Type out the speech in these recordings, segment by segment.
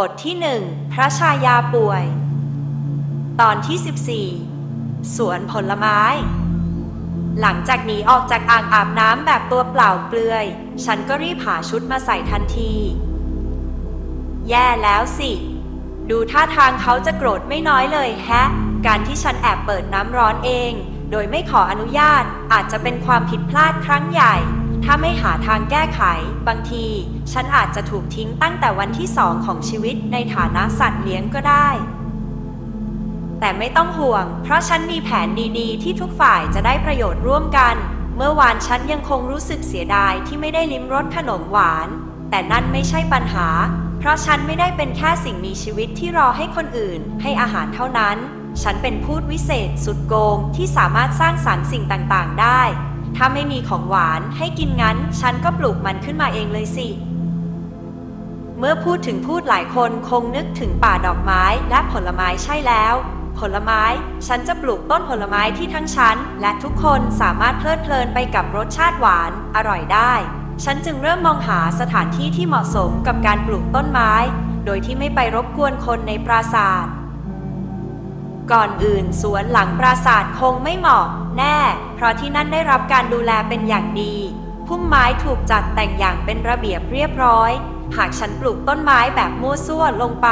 บทที่หนึ่งพระชายาป่วย ตอนที่ 14 สวนผลไม้ หลังจากหนีออกจากอ่างอาบน้ำแบบตัวเปล่าเปลือย ฉันก็รีบหาชุดมาใส่ทันที แย่แล้วสิ ดูท่าทางเขาจะโกรธไม่น้อยเลยแฮะ การที่ฉันแอบเปิดน้ำร้อนเอง โดยไม่ขออนุญาตอาจจะเป็นความผิดพลาดครั้งใหญ่ ถ้าไม่หาทางแก้ไข บางที ฉันอาจจะถูกทิ้งตั้งแต่วันที่สองของชีวิตในฐานะสัตว์เลี้ยงก็ได้ แต่ไม่ต้องห่วง เพราะฉันมีแผนดีๆ ที่ทุกฝ่ายจะได้ประโยชน์ร่วมกัน เมื่อวานฉันยังคงรู้สึกเสียดายที่ไม่ได้ลิ้มรสขนมหวาน แต่นั่นไม่ใช่ปัญหา เพราะฉันไม่ได้เป็นแค่สิ่งมีชีวิตที่รอให้คนอื่น ให้อาหารเท่านั้น ฉันเป็นพูดวิเศษสุดโกงที่สามารถสร้างสรรค์สิ่งต่างๆ ได้ ถ้าไม่มีของหวานให้กินงั้น ฉันก็ปลูกมันขึ้นมาเองเลยสิ เมื่อพูดถึงพูดหลายคนคงนึกถึงป่าดอกไม้และผลไม้ใช่แล้ว ผลไม้ ฉันจะปลูกต้นผลไม้ที่ทั้งฉัน และทุกคนสามารถเพลิดเพลินไปกับรสชาติหวาน อร่อยได้ ฉันจึงเริ่มมองหาสถานที่ที่เหมาะสมกับการปลูกต้นไม้ โดยที่ไม่ไปรบกวนคนในปราสาท ก่อนอื่นสวนหลังปราสาทคงไม่เหมาะ แน่ เพราะที่นั่นได้รับการดูแลเป็นอย่างดี พุ่มไม้ถูกจัดแต่งอย่างเป็นระเบียบเรียบร้อย หากฉันปลูกต้นไม้แบบมั่วซั่วลงไป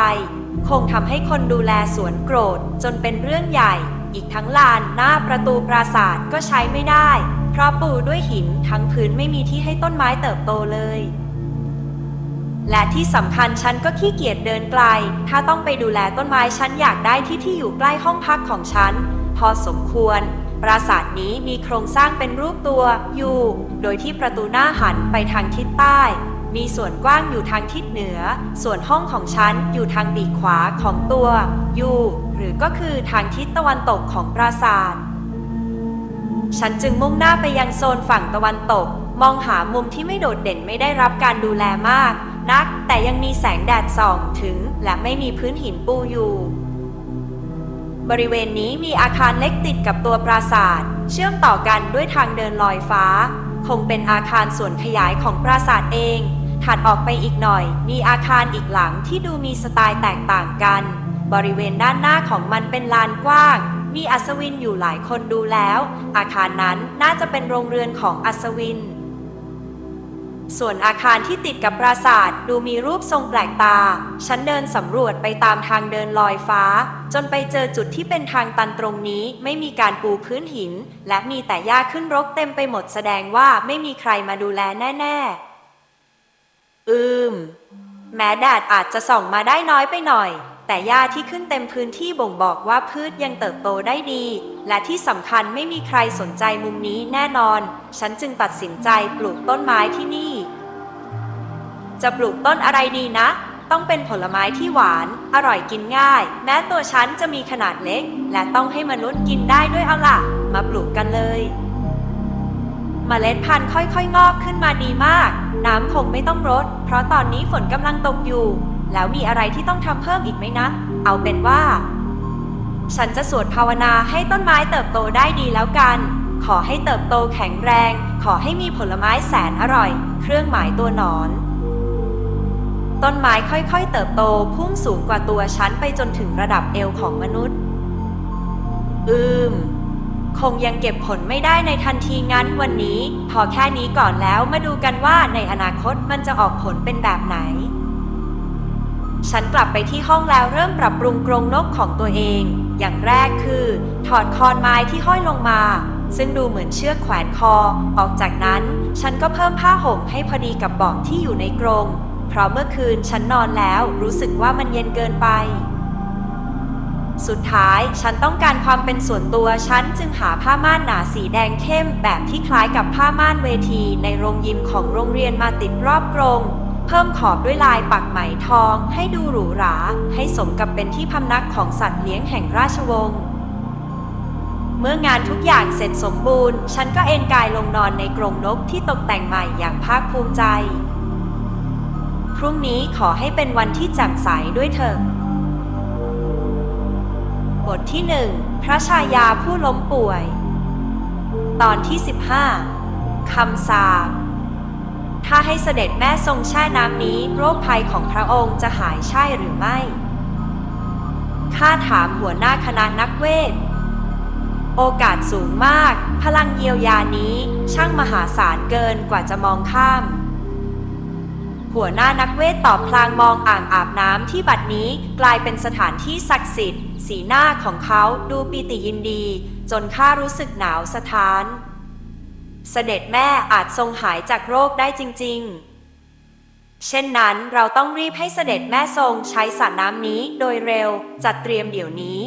คงทำให้คนดูแลสวนโกรธ จนเป็นเรื่องใหญ่ อีกทั้งลานหน้าประตูปราสาทก็ใช้ไม่ได้ เพราะปูด้วยหินทั้งพื้นไม่มีที่ให้ต้นไม้เติบโตเลย และที่สำคัญฉันก็ขี้เกียจเดินไกล ถ้าต้องไปดูแลต้นไม้ฉันอยากได้ที่ที่อยู่ใกล้ห้องพักของฉัน พอสมควร ปราสาทนี้มีโครงสร้างเป็นรูปตัวอยู่โดยที่ประตูหน้าหันไปทางทิศใต้ มีส่วนกว้างอยู่ทางทิศเหนือ ส่วนห้องของฉันอยู่ทางปีกขวาของตัวอยู่หรือก็คือทางทิศตะวันตกของปราสาท ฉันจึงมุ่งหน้าไปยังโซนฝั่งตะวันตก มองหามุมที่ไม่โดดเด่นไม่ได้รับการดูแลมาก นัก แต่ยังมีแสงแดดส่องถึง และไม่มีพื้นหินปูอยู่ บริเวณนี้มีอาคารเล็กติดกับตัวปราสาท เชื่อมต่อกันด้วยทางเดินลอยฟ้า คงเป็นอาคารส่วนขยายของปราสาทเอง ถัดออกไปอีกหน่อย มีอาคารอีกหลังที่ดูมีสไตล์แตกต่างกัน บริเวณด้านหน้าของมันเป็นลานกว้างมีอัศวินอยู่หลายคนดูแล้ว อาคารนั้นน่าจะเป็นโรงเรือนของอัศวิน ส่วนอาคารที่ติดกับปราสาทดูมีรูปทรงแปลกตา ฉันเดินสำรวจไปตามทางเดินลอยฟ้า จนไปเจอจุดที่เป็นทางตันตรงนี้ ไม่มีการปูพื้นหิน และมีแต่หญ้าขึ้นรกเต็มไปหมดแสดงว่าไม่มีใครมาดูแลแน่ ๆ อืม แม้แดดอาจจะส่องมาได้น้อยไปหน่อย แต่หญ้าที่ขึ้นเต็มพื้นที่บ่งบอกว่าพืชยังเติบโตได้ดี และที่สำคัญไม่มีใครสนใจมุมนี้แน่นอน ฉันจึงตัดสินใจปลูกต้นไม้ที่นี่ จะปลูกต้นอะไรดีนะ ต้องเป็นผลไม้ที่หวาน อร่อยกินง่าย แม้ตัวฉันจะมีขนาดเล็ก และต้องให้มนุษย์กินได้ด้วยเอาล่ะ มาปลูกกันเลยเมล็ดพันธุ์ค่อยๆ งอกขึ้นมาดีมาก น้ำคงไม่ต้องรด เพราะตอนนี้ฝนกำลังตกอยู่ แล้วมีอะไรที่ต้องทำเพิ่มอีกไหมนะ เอาเป็นว่า ฉันจะสวดภาวนาให้ต้นไม้เติบโตได้ดีแล้วกัน ขอให้เติบโตแข็งแรง ขอให้มีผลไม้แสนอร่อย เครื่องหมายตัวหนอน ต้นไม้ค่อยๆ เติบโตพุ่งสูงกว่าตัวฉันไปจนถึงระดับเอวของมนุษย์ อืมคงยังเก็บผลไม่ได้ในทันทีงั้นวันนี้ พอแค่นี้ก่อนแล้วมาดูกันว่าในอนาคตมันจะออกผลเป็นแบบไหน ฉันกลับไปที่ห้องแล้วเริ่มปรับปรุงกรงนกของตัวเอง อย่างแรกคือ ถอดคอนไม้ที่ห้อยลงมา ซึ่งดูเหมือนเชือกแขวนคอ ออกจากนั้น ฉันก็เพิ่มผ้าห่มให้พอดีกับเบาะที่อยู่ในกรง เพราะเมื่อคืนฉันนอนแล้วรู้สึกว่ามันเย็นเกินไป สุดท้ายฉันต้องการความเป็นส่วนตัว ฉันจึงหาผ้าม่านหนาสีแดงเข้มแบบที่คล้ายกับผ้าม่านเวทีในโรงยิมของโรงเรียนมาติดรอบกรง เพิ่มขอบด้วยลายปักไหมทองให้ดูหรูหรา ให้สมกับเป็นที่พำนักของสัตว์เลี้ยงแห่งราชวงศ์ เมื่องานทุกอย่างเสร็จสมบูรณ์ ฉันก็เอนกายลงนอนในกรงนกที่ตกแต่งใหม่อย่างภาคภูมิใจ พรุ่งนี้ขอให้เป็นวันที่แจ่มใสด้วยเถอะบทที่หนึ่งพระชายาผู้ล้มป่วย ตอนที่ 15คำสาป ถ้าให้เสด็จแม่ทรงแช่น้ำนี้โรคภัยของพระองค์จะหายใช่หรือไม่ ข้าถามหัวหน้าคณะนักเวท โอกาสสูงมาก พลังเยียวยานี้ช่างมหาศาลเกินกว่าจะมองข้าม หัวหน้านักเวทตอบพลางมองอ่างอาบน้ำที่บัดนี้กลายเป็นสถานที่ศักดิ์สิทธิ์ สีหน้าของเขาดูปีติยินดี จนข้ารู้สึกหนาวสะท้าน เสด็จแม่อาจทรงหายจากโรคได้จริง ๆ เช่นนั้นเราต้องรีบให้เสด็จแม่ทรงใช้สระน้ำนี้โดยเร็วจัดเตรียมเดี๋ยวนี้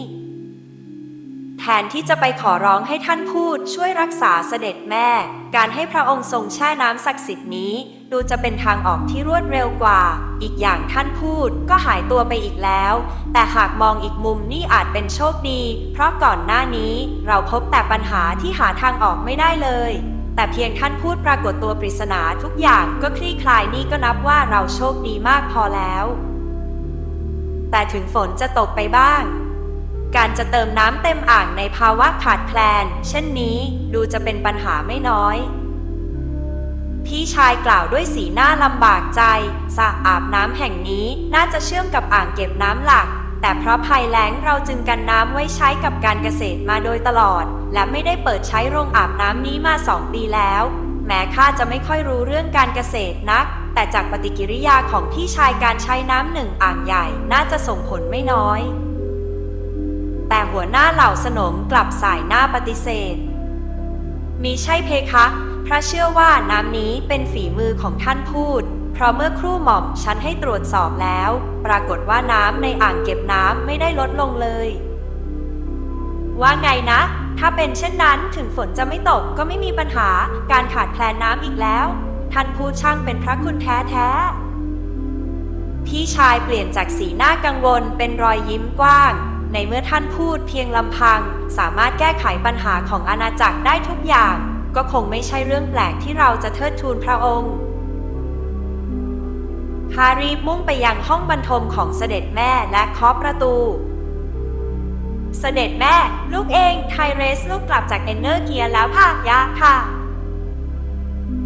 แทนที่จะไปขอร้องให้ท่านพูดช่วยรักษาเสด็จแม่ การให้พระองค์ทรงแช่น้ำศักดิ์สิทธิ์นี้ ดูจะเป็นทางออกที่รวดเร็วกว่า อีกอย่างท่านพูดก็หายตัวไปอีกแล้ว แต่หากมองอีกมุมนี่อาจเป็นโชคดี เพราะก่อนหน้านี้เราพบแต่ปัญหาที่หาทางออกไม่ได้เลย แต่เพียงท่านพูดปรากฏตัวปริศนาทุกอย่างก็คลี่คลายนี่ก็นับว่าเราโชคดีมากพอแล้ว แต่ถึงฝนจะตกไปบ้าง การจะเติมน้ำเต็มอ่างในภาวะขาดแคลน เช่นนี้ดูจะเป็นปัญหาไม่น้อย พี่ชายกล่าวด้วยสีหน้าลำบากใจสระอาบน้ำแห่งนี้น่าจะเชื่อมกับอ่างเก็บน้ำหลัก แต่เพราะภัยแล้งเราจึงกันน้ำไว้ใช้กับการเกษตรมาโดยตลอด และไม่ได้เปิดใช้โรงอาบน้ำนี้มาสองปีแล้ว แม้ข้าจะไม่ค่อยรู้เรื่องการเกษตรนัก แต่จากปฏิกิริยาของพี่ชายการใช้น้ำหนึ่งอ่างใหญ่น่าจะส่งผลไม่น้อย แต่หัวหน้าเหล่าสนมกลับสายหน้าปฏิเสธ มีใช่เพคะ พระเชื่อว่าน้ำนี้เป็นฝีมือของท่านพูด ราะเมื่อครู่หม่อมฉันให้ตรวจสอบแล้ว ปรากฏว่าน้ำในอ่างเก็บน้ำไม่ได้ลดลงเลย ว่าไงนะ ถ้าเป็นเช่นนั้นถึงฝนจะไม่ตกก็ไม่มีปัญหาการขาดแคลนน้ำอีกแล้ว ท่านพูดช่างเป็นพระคุณแท้แท้ๆพี่ชายเปลี่ยนจากสีหน้ากังวลเป็นรอยยิ้มกว้าง ในเมื่อท่านพูดเพียงลำพัง สามารถแก้ไขปัญหาของอาณาจักรได้ทุกอย่าง ก็คงไม่ใช่เรื่องแปลกที่เราจะเทิดทูนพระองค์ ฮารีบมุ่งไปยังห้องบรรทมของเสด็จแม่และเคาะประตู เสด็จแม่ ลูกเองไทเรสลูกกลับจากเอนเนอร์เกียแล้วค่ะยะค่ะ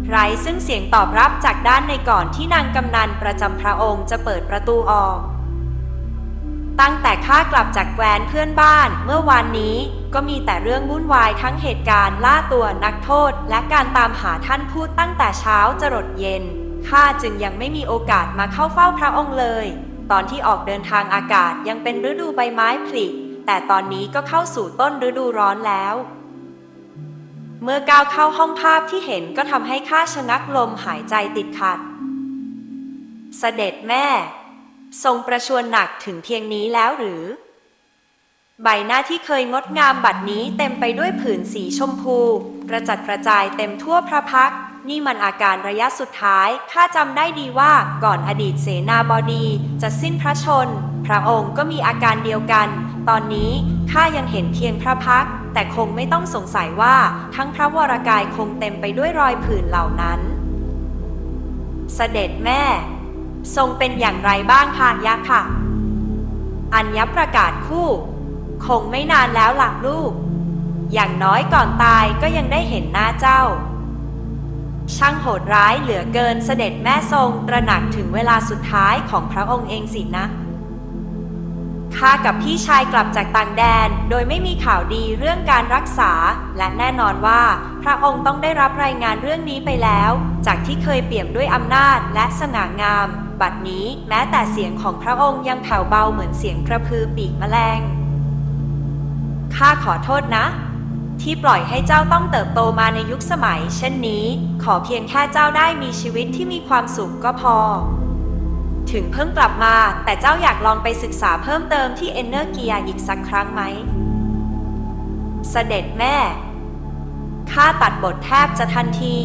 ไรซึ่งเสียงตอบรับจากด้านในก่อนที่นางกำนันประจำพระองค์จะเปิดประตูออก ตั้งแต่ข้ากลับจากแคว้นเพื่อนบ้านเมื่อวานนี้ก็มีแต่เรื่องวุ่นวายทั้งเหตุการณ์ล่าตัวนักโทษ และการตามหาท่านพูดตั้งแต่เช้าจรดเย็น ข้าจึงยังไม่มีโอกาสมาเข้าเฝ้าพระองค์เลย ตอนที่ออกเดินทางอากาศยังเป็นฤดูใบไม้ผลิแต่ตอนนี้ก็เข้าสู่ต้นฤดูร้อนแล้ว เมื่อก้าวเข้าห้องภาพที่เห็นก็ทำให้ข้าชะงักลมหายใจติดขัด เสด็จแม่ ทรงประชวรหนักถึงเพียงนี้แล้วหรือ ใบหน้าที่เคยงดงามบัดนี้เต็มไปด้วยผื่นสีชมพู กระจัดกระจายเต็มทั่วพระพักตร์ นี่มันอาการระยะสุดท้าย ข้าจำได้ดีว่าก่อนอดีตเสนาบดีจะสิ้นพระชน พระองค์ก็มีอาการเดียวกัน ตอนนี้ข้ายังเห็นเพียงพระพัก แต่คงไม่ต้องสงสัยว่าทั้งพระวรากายคงเต็มไปด้วยรอยผื่นเหล่านั้น เสด็จแม่ ทรงเป็นอย่างไรบ้างพานยะค่ะ อัญญประกาศคู่ คงไม่นานแล้วหลักลูก อย่างน้อยก่อนตายก็ยังได้เห็นหน้าเจ้า ช่างโหดร้ายเหลือเกินเสด็จแม่ทรงตระหนักถึงเวลาสุดท้ายของพระองค์เองสินะข้ากับพี่ชายกลับจากต่างแดน โดยไม่มีข่าวดีเรื่องการรักษา และแน่นอนว่า พระองค์ต้องได้รับรายงานเรื่องนี้ไปแล้ว จากที่เคยเปี่ยมด้วยอำนาจและสง่างาม บัดนี้แม้แต่เสียงของพระองค์ยังแผ่วเบาเหมือนเสียงกระพือปีกแมลงข้าขอโทษนะ ที่ปล่อยให้เจ้าต้องเติบโตมาในยุคสมัย เช่นนี้ ขอเพียงแค่เจ้าได้มีชีวิตที่มีความสุขก็พอ ถึงเพิ่งกลับมา แต่เจ้าอยากลองไปศึกษาเพิ่มเติมที่เอนเนอร์เกียอีกสักครั้งไหม เสด็จแม่ ข้าตัดบทแทบจะทันที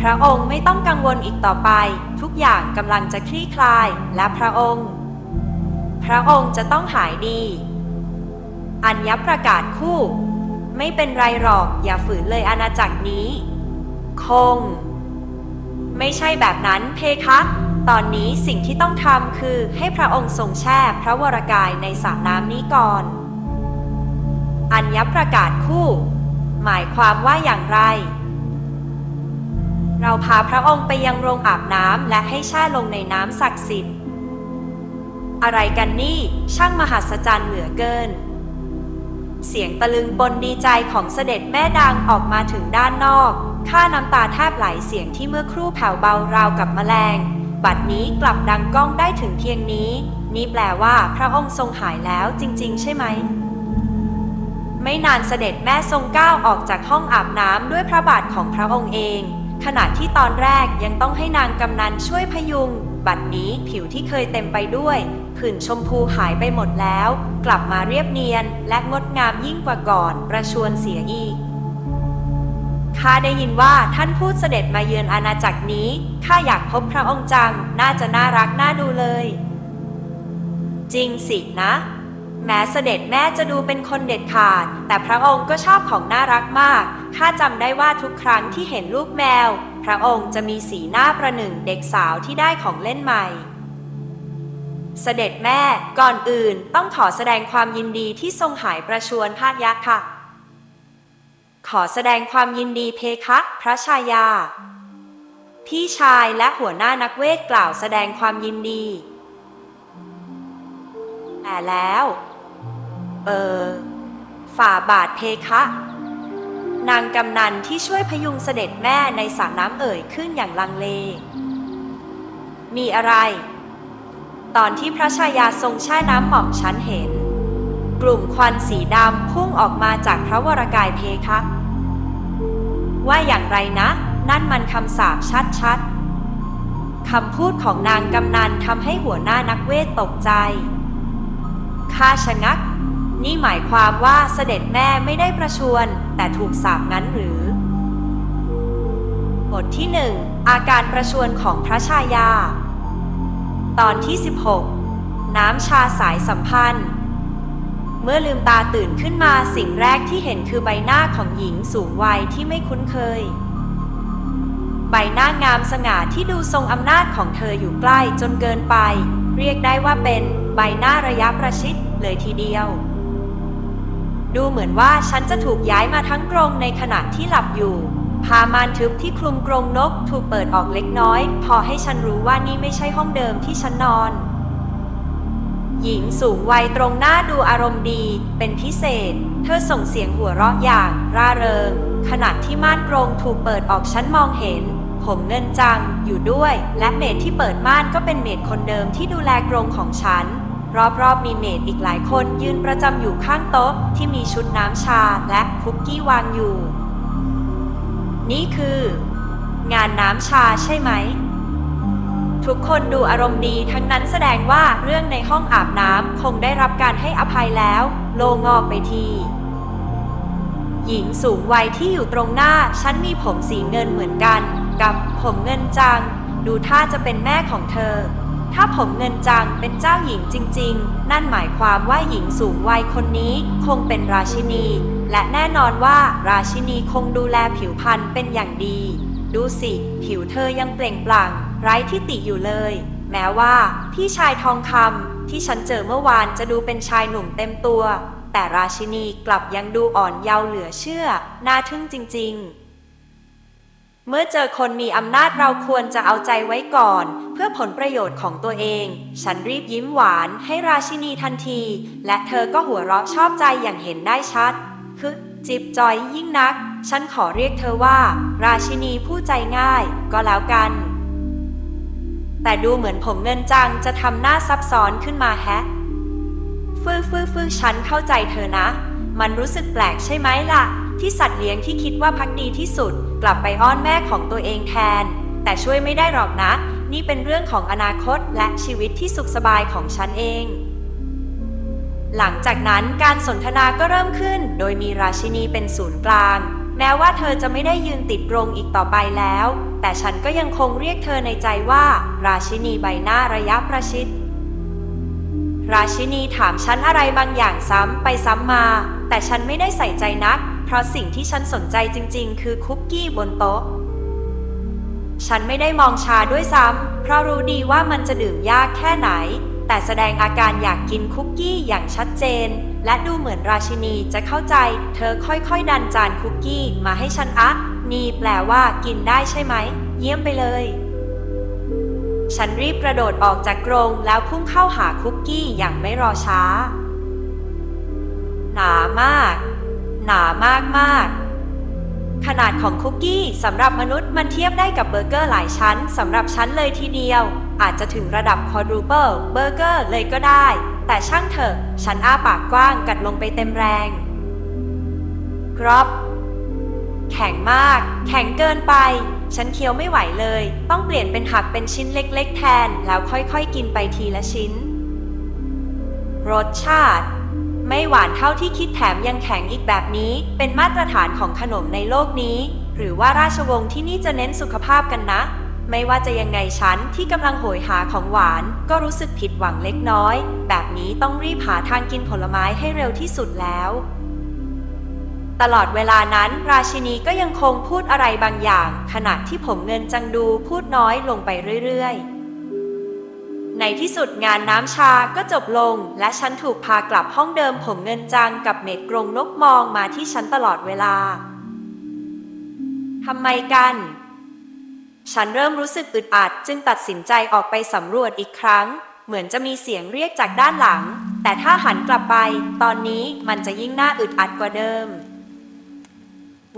พระองค์ไม่ต้องกังวลอีกต่อไป ทุกอย่างกำลังจะคลี่คลาย และพระองค์ พระองค์จะต้องหายดี อัญญประกาศคู่ ไม่เป็นไรหรอก อย่าฝืนเลยอาณาจักรนี้ คง ไม่ใช่แบบนั้นเพคะตอนนี้สิ่งที่ต้องทำคือให้พระองค์ทรงแช่พระวรากายในสระน้ำนี้ก่อน อัญญประกาศคู่ หมายความว่าอย่างไร เราพาพระองค์ไปยังโรงอาบน้ำและให้แช่ลงในน้ำศักดิ์สิทธิ์ อะไรกันนี่ช่างมหัศจรรย์เหลือเกิน เสียงตะลึงปนดีใจของเสด็จแม่ดังออกมาถึงด้านนอก ข้าน้ำตาแทบไหลเสียงที่เมื่อครู่แผ่วเบาราวกับแมลง บัดนี้กลับดังก้องได้ถึงเพียงนี้ นี่แปลว่าพระองค์ทรงหายแล้วจริง ๆ ใช่ไหม ไม่นานเสด็จแม่ทรงก้าวออกจากห้องอาบน้ำด้วยพระบาทของพระองค์เอง ขณะที่ตอนแรกยังต้องให้นางกำนันช่วยพยุง บัดนี้ผิวที่เคยเต็มไปด้วย ผื่นชมพูหายไปหมดแล้ว กลับมาเรียบเนียนและงดงามยิ่งกว่าก่อน ประชวนเสียอีกข้าได้ยินว่าท่านพูดเสด็จมาเยือนอาณาจักรนี้ข้าอยากพบพระองค์จัง น่าจะน่ารักน่าดูเลย จริงสินะ แม้เสด็จแม่จะดูเป็นคนเด็ดขาด แต่พระองค์ก็ชอบของน่ารักมากข้าจำได้ว่าทุกครั้งที่เห็นลูกแมว พระองค์จะมีสีหน้าประหนึ่งเด็กสาวที่ได้ของเล่นใหม่ เสด็จแม่ก่อนอื่นต้องขอแสดงความยินดีที่ทรงหายประชวรพาดยักษ์ค่ะ ขอแสดงความยินดีเพคะพระชายา พี่ชายและหัวหน้านักเวทกล่าวแสดงความยินดี แต่แล้ว เออ ฝ่าบาทเพคะ นางกำนันที่ช่วยพยุงเสด็จแม่ในสระน้ำเอ่ยขึ้นอย่างลังเล มีอะไร ตอนที่พระชายาทรงแช่น้ำหม่อมฉันเห็น กลุ่มควันสีดำพุ่งออกมาจากพระวรกายเพคะว่าอย่างไรนะ นั่นมันคำสาปชัดๆคำพูดของนางกำนันทำให้หัวหน้านักเวทตกใจข้าชะงัก นี่หมายความว่าเสด็จแม่ไม่ได้ประชวรแต่ถูกสาปงั้นหรือบทที่หนึ่งอาการประชวรของพระชายา ตอนที่ 16 น้ำชาสายสัมพันธ์ เมื่อลืมตาตื่นขึ้นมาสิ่งแรกที่เห็นคือใบหน้าของหญิงสูงวัยที่ไม่คุ้นเคย ใบหน้างามสง่าที่ดูทรงอำนาจของเธออยู่ใกล้จนเกินไป เรียกได้ว่าเป็นใบหน้าระยะประชิดเลยทีเดียว ดูเหมือนว่าฉันจะถูกย้ายมาทั้งกรงในขณะที่หลับอยู่ พาม่านทึบที่คลุมกรงนกถูกเปิดออกเล็กน้อย พอให้ฉันรู้ว่านี่ไม่ใช่ห้องเดิมที่ฉันนอน หญิงสูงวัยตรงหน้าดูอารมณ์ดี เป็นพิเศษ เธอส่งเสียงหัวเราะอย่าง ร่าเริง ขณะที่ม่านกรงถูกเปิดออกฉันมองเห็น ผมเงินจังอยู่ด้วย และเมดที่เปิดม่านก็เป็นเมดคนเดิมที่ดูแลกรงของฉันรอบๆมีเมดอีกหลายคนยืนประจำอยู่ข้างโต๊ะที่มีชุดน้ำชาและคุกกี้วางอยู่ นี่คือ งานน้ำชาใช่ไหม ทุกคนดูอารมณ์ดีทั้งนั้นแสดงว่าเรื่องในห้องอาบน้ำคงได้รับการให้อภัยแล้ว โลงอกไปทีหญิงสูงวัยที่อยู่ตรงหน้า ฉันมีผมสีเงินเหมือนกัน กับผมเงินจังดูท่าจะเป็นแม่ของเธอ ถ้าผมเงินจังเป็นเจ้าหญิงจริง ๆ นั่นหมายความว่าหญิงสูงวัยคนนี้คงเป็นราชินี และแน่นอนว่าราชินีคงดูแลผิวพรรณเป็นอย่างดี ดูสิ ผิวเธอยังเปล่งปลั่ง ไร้ที่ติอยู่เลย แม้ว่า พี่ชายทองคำที่ฉันเจอเมื่อวานจะดูเป็นชายหนุ่มเต็มตัว แต่ราชินีกลับยังดูอ่อนเยาว์เหลือเชื่อ น่าทึ่งจริง ๆเมื่อเจอคนมีอำนาจเราควรจะเอาใจไว้ก่อน เพื่อผลประโยชน์ของตัวเอง ฉันรีบยิ้มหวานให้ราชินีทันที และเธอก็หัวเราะชอบใจอย่างเห็นได้ชัด คือจิบจอยยิ่งนัก ฉันขอเรียกเธอว่า ราชินีผู้ใจง่ายก็แล้วกัน แต่ดูเหมือนผมเงินจังจะทำหน้าซับซ้อนขึ้นมาแฮะฟือฟือฟือฉันเข้าใจเธอนะ มันรู้สึกแปลกใช่ไหมล่ะ ที่สัตว์เลี้ยงที่คิดว่าพักดีที่สุด กลับไปอ้อนแม่ของตัวเองแทน แต่ช่วยไม่ได้หรอกนะ นี่เป็นเรื่องของอนาคตและชีวิตที่สุขสบายของฉันเอง หลังจากนั้นการสนทนาก็เริ่มขึ้น โดยมีราชินีเป็นศูนย์กลาง แม้ว่าเธอจะไม่ได้ยืนติดกรงอีกต่อไปแล้ว แต่ฉันก็ยังคงเรียกเธอในใจว่า ราชินีใบหน้าระยะประชิด ราชินีถามฉันอะไรบางอย่างซ้ำไปซ้ำมา แต่ฉันไม่ได้ใส่ใจนัก เพราะสิ่งที่ฉันสนใจจริง ๆ คือคุกกี้บนโต๊ะฉันไม่ได้มองชาด้วยซ้ำเพราะรู้ดีว่ามันจะดื่มยากแค่ไหน แต่แสดงอาการอยากกินคุกกี้อย่างชัดเจน และดูเหมือนราชินีจะเข้าใจ เธอค่อยๆ ดันจานคุกกี้มาให้ฉันอะ นี่แปลว่ากินได้ใช่ไหม เยี่ยมไปเลย ฉันรีบกระโดดออกจากกรงแล้วพุ่งเข้าหาคุกกี้อย่างไม่รอช้า หนามาก หนามากมากขนาดของคุกกี้สำหรับมนุษย์มันเทียบได้กับเบอร์เกอร์หลายชั้นสำหรับฉันเลยทีเดียว อาจจะถึงระดับคอรูเบิลเบอร์เกอร์เลยก็ได้ แต่ช่างเถอะ ฉันอ้าปากกว้างกัดลงไปเต็มแรงกรอบแข็งมาก แข็งเกินไป ฉันเคี้ยวไม่ไหวเลย ต้องเปลี่ยนเป็นหักเป็นชิ้นเล็ก ๆ แทน แล้วค่อยๆ กินไปทีละชิ้น รสชาติ ไม่หวานเท่าที่คิดแถมยังแข็งอีกแบบนี้ เป็นมาตรฐานของขนมในโลกนี้ หรือว่าราชวงศ์ที่นี่จะเน้นสุขภาพกันนะ ไม่ว่าจะยังไงฉันที่กำลังโหยหาของหวาน ก็รู้สึกผิดหวังเล็กน้อย แบบนี้ต้องรีบหาทางกินผลไม้ให้เร็วที่สุดแล้ว ตลอดเวลานั้น ราชินีก็ยังคงพูดอะไรบางอย่าง ขณะที่ผมเงินจังดูพูดน้อยลงไปเรื่อยๆ ในที่สุดงานน้ำชาก็จบลง และฉันถูกพากลับห้องเดิมผมเงินจังกับเมดกรงนกมองมาที่ฉันตลอดเวลาทำไมกัน ฉันเริ่มรู้สึกอึดอัดจึงตัดสินใจออกไปสำรวจอีกครั้ง เหมือนจะมีเสียงเรียกจากด้านหลัง แต่ถ้าหันกลับไป ตอนนี้มันจะยิ่งน่าอึดอัดกว่าเดิม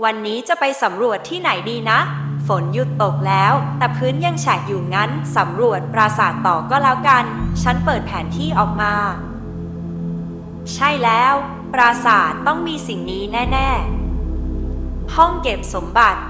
วันนี้จะไปสำรวจที่ไหนดีนะ ฝนหยุดตกแล้ว แต่พื้นยังแฉะอยู่งั้นสำรวจปราสาทต่อก็แล้วกัน ฉันเปิดแผนที่ออกมา ใช่แล้ว ปราสาทต้องมีสิ่งนี้แน่ ๆ ห้องเก็บสมบัติ